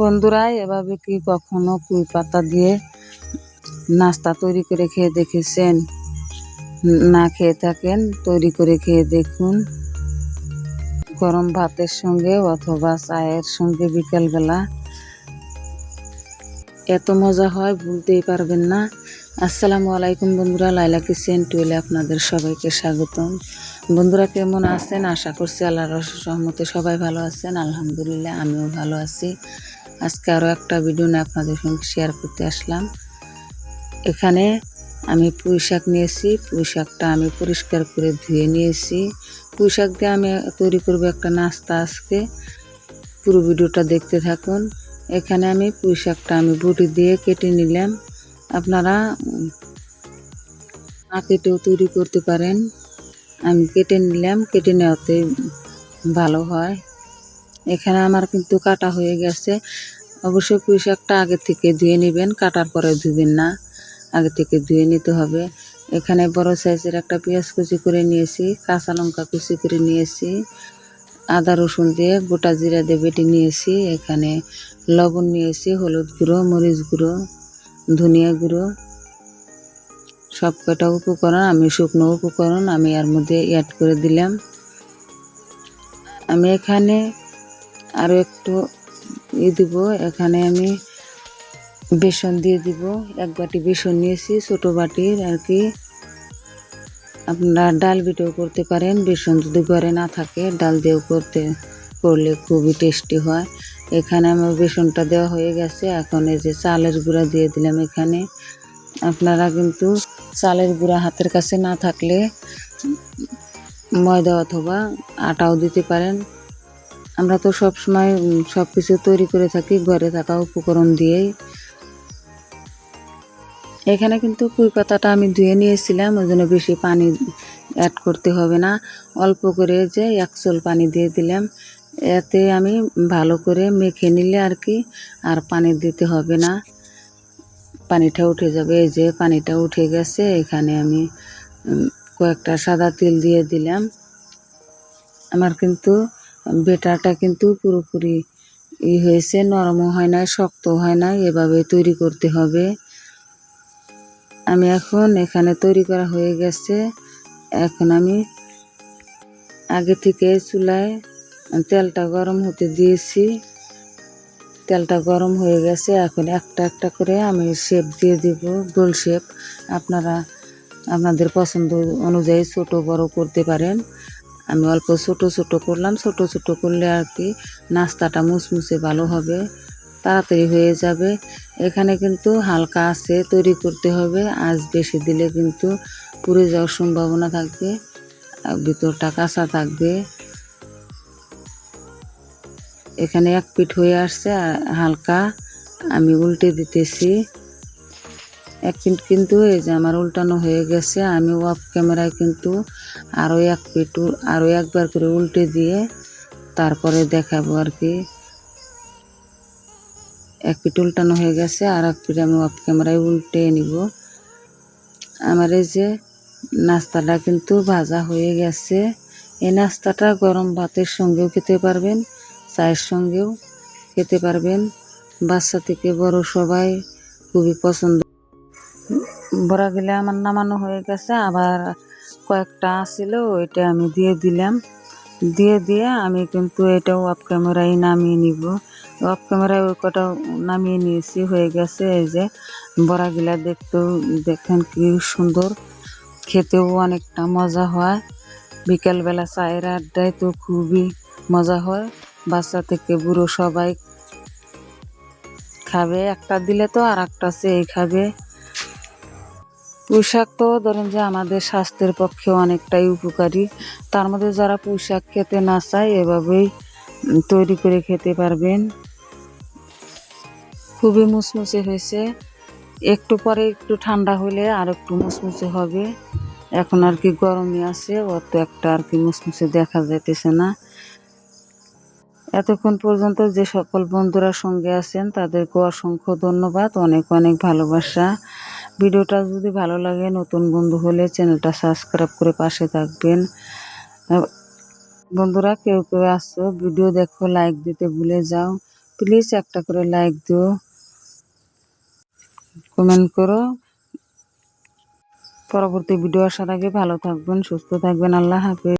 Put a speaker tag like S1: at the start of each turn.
S1: বন্ধুরা, এভাবে কি কখনো কুই পাতা দিয়ে নাস্তা তৈরি করে খেয়ে দেখেছেন? না খেয়ে থাকেন, তৈরি করে খেয়ে দেখুন। গরম ভাতের সঙ্গে অথবা চায়ের সঙ্গে বিকালবেলা। এত মজা হয় বলতেই পারবেন না। আসসালামু আলাইকুম বন্ধুরা, লাইলা কিচেন টুয়েলে আপনাদের সবাইকে স্বাগতম। বন্ধুরা, কেমন আছেন? আশা করছি আল্লাহর সহমতে সবাই ভালো আছেন। আলহামদুলিল্লাহ, আমিও ভালো আছি। আজকে আরও একটা ভিডিও নিয়ে আপনাদের সঙ্গে শেয়ার করতে আসলাম। এখানে আমি পুঁই শাক নিয়েছি, পুঁই শাকটা আমি পরিষ্কার করে ধুয়ে নিয়েছি। পুঁই শাক দিয়ে আমি তৈরি করব একটা নাস্তা আজকে। পুরো ভিডিওটা দেখতে থাকুন। এখানে আমি পুঁই শাকটা আমি বটি দিয়ে কেটে নিলাম। আপনারা না কেটেও তৈরি করতে পারেন। আমি কেটে নিলাম, কেটে নেওয়াতে ভালো হয়। এখানে আমার কিন্তু কাটা হয়ে গেছে। অবশ্যই পুঁই শাকটা আগে থেকে ধুয়ে নেবেন, কাটার পরে ধুবেন না। আগে থেকে ধুয়ে নিতে হবে। এখানে বড় সাইজের একটা পেঁয়াজ কুচি করে নিয়েছি, কাঁচা লঙ্কা কুচি করে নিয়েছি, আদা রসুন দিয়ে গোটা জিরা দিয়ে বেটে নিয়েছি। এখানে লবণ নিয়েছি, হলুদ গুঁড়ো, মরিচ গুঁড়ো, ধনিয়া গুঁড়ো। সব কটা উপকরণ, আমি শুকনো উপকরণ, আমি এর মধ্যে অ্যাড করে দিলাম। আমি এখানে আরও একটু ই দিব। এখানে আমি বেসন দিয়ে দিব। এক বাটি বেসন নিয়েছি, ছোটো বাটির আর কি। আপনারা ডাল বিটেও করতে পারেন, বেসন যদি ঘরে না থাকে, ডাল দিয়েও করতে, করলে খুবই টেস্টি হয়। এখানে আমার বেসনটা দেওয়া হয়ে গেছে। এখন এই যে চালের গুঁড়া দিয়ে দিলাম এখানে। আপনারা কিন্তু চালের গুঁড়া হাতের কাছে না থাকলে ময়দা অথবা আটাও দিতে পারেন। আমরা তো সব সময় সব কিছু তৈরি করে থাকি, ঘরে থাকা উপকরণ দিয়েই। এখানে কিন্তু কুই পাতাটা আমি ধুয়ে নিয়েছিলাম, ওই জন্য বেশি পানি অ্যাড করতে হবে না। অল্প করে যে এক চোল পানি দিয়ে দিলাম, এতে আমি ভালো করে মেখে নিলে আর কি, আর পানি দিতে হবে না। পানিটা উঠে যাবে, এই যে পানিটা উঠে গেছে, এখানে আমি কয়েকটা সাদা তিল দিয়ে দিলাম। আমার কিন্তু বেটারটা কিন্তু পুরোপুরি ই হয়েছে, নরমও হয় না শক্ত হয় না এভাবে তৈরি করতে হবে। আমি এখন এখানে তৈরি করা হয়ে গেছে। এখন আমি আগে থেকে চুলায় তেলটা গরম হতে দিয়েছি। তেলটা গরম হয়ে গেছে, এখন একটা একটা করে আমি শেপ দিয়ে দিব, গোল শেপ আপনারা, আপনাদের পছন্দ অনুযায়ী ছোট বড় করতে পারেন। আমি অল্প ছোট ছোট করলাম, ছোট ছোট করলে আর কি নাস্তাটা মুসমুসে ভালো হবে, তাড়াতাড়ি হয়ে যাবে। এখানে কিন্তু হালকা আছে তৈরি করতে হবে আজ বেশি দিলে কিন্তু পুড়ে যাওয়ার সম্ভাবনা থাকবে ভিতরটা কাঁচা থাকবে। এখানে এক পিঠ হয়ে আসছে, আর হালকা আমি উল্টে দিতেছি। এক পিঠ কিন্তু এই যে আমার উল্টানো হয়ে গেছে, আমি অফ ক্যামেরায় কিন্তু আরও এক পিঠ আরও একবার করে উল্টে দিয়ে তারপরে দেখাবো আর কি। এক পিঠ উল্টানো হয়ে গেছে আর এক পিঠ আমি অফ ক্যামেরায় উল্টে নিব। আমার এই যে নাস্তাটা কিন্তু ভাজা হয়ে গেছে। এই নাস্তাটা গরম ভাতের সঙ্গেও খেতে পারবেন, চায়ের সঙ্গেও খেতে পারবেন। বাচ্চা থেকে বড় সবাই খুবই পছন্দ বড়া গেলে আমার নামানো হয়ে গেছে, আবার কয়েকটা ছিল ওইটা আমি দিয়ে দিলাম। দিয়ে দিয়ে আমি কিন্তু এটাও অফ ক্যামেরায় নামিয়ে নিব। অফ ক্যামেরায় ওই কটা নামিয়ে নিয়েছি, হয়ে গেছে এই যে বড়াগুলা দেখতেও, দেখেন কি সুন্দর। খেতেও অনেকটা মজা হয়। বিকালবেলা চায়ের আড্ডায় তো খুবই মজা হয়। বাচ্চা থেকে বুড়ো সবাই খাবে, একটা দিলে তো আর একটা চেয়ে খাবে। পোশাক তো ধরেন যে আমাদের স্বাস্থ্যের পক্ষে অনেকটাই উপকারী। তার মধ্যে যারা পোশাক খেতে না চায়, এভাবেই তৈরি করে খেতে পারবেন। খুবই মুচমুচে হয়েছে। একটু পরে একটু ঠান্ডা হলে আর একটু মুচমুচে হবে। এখন আর কি গরমই আছে, অত একটা আর কি মুচমুচে দেখা যাইতেছে না। এতক্ষণ পর্যন্ত যে সকল বন্ধুরা সঙ্গে আছেন, তাদেরকে অসংখ্য ধন্যবাদ, অনেক অনেক ভালোবাসা। ভিডিওটা যদি ভালো লাগে, নতুন বন্ধু হলে চ্যানেলটা সাবস্ক্রাইব করে পাশে থাকবেন। বন্ধুরা, কেউ কেউ আসছো, ভিডিও দেখো লাইক দিতে ভুলে যাও। প্লিজ একটা করে লাইক দিও। কমেন্ট করো। পরবর্তী ভিডিও আসার আগে ভালো থাকবেন, সুস্থ থাকবেন। আল্লাহ হাফেজ।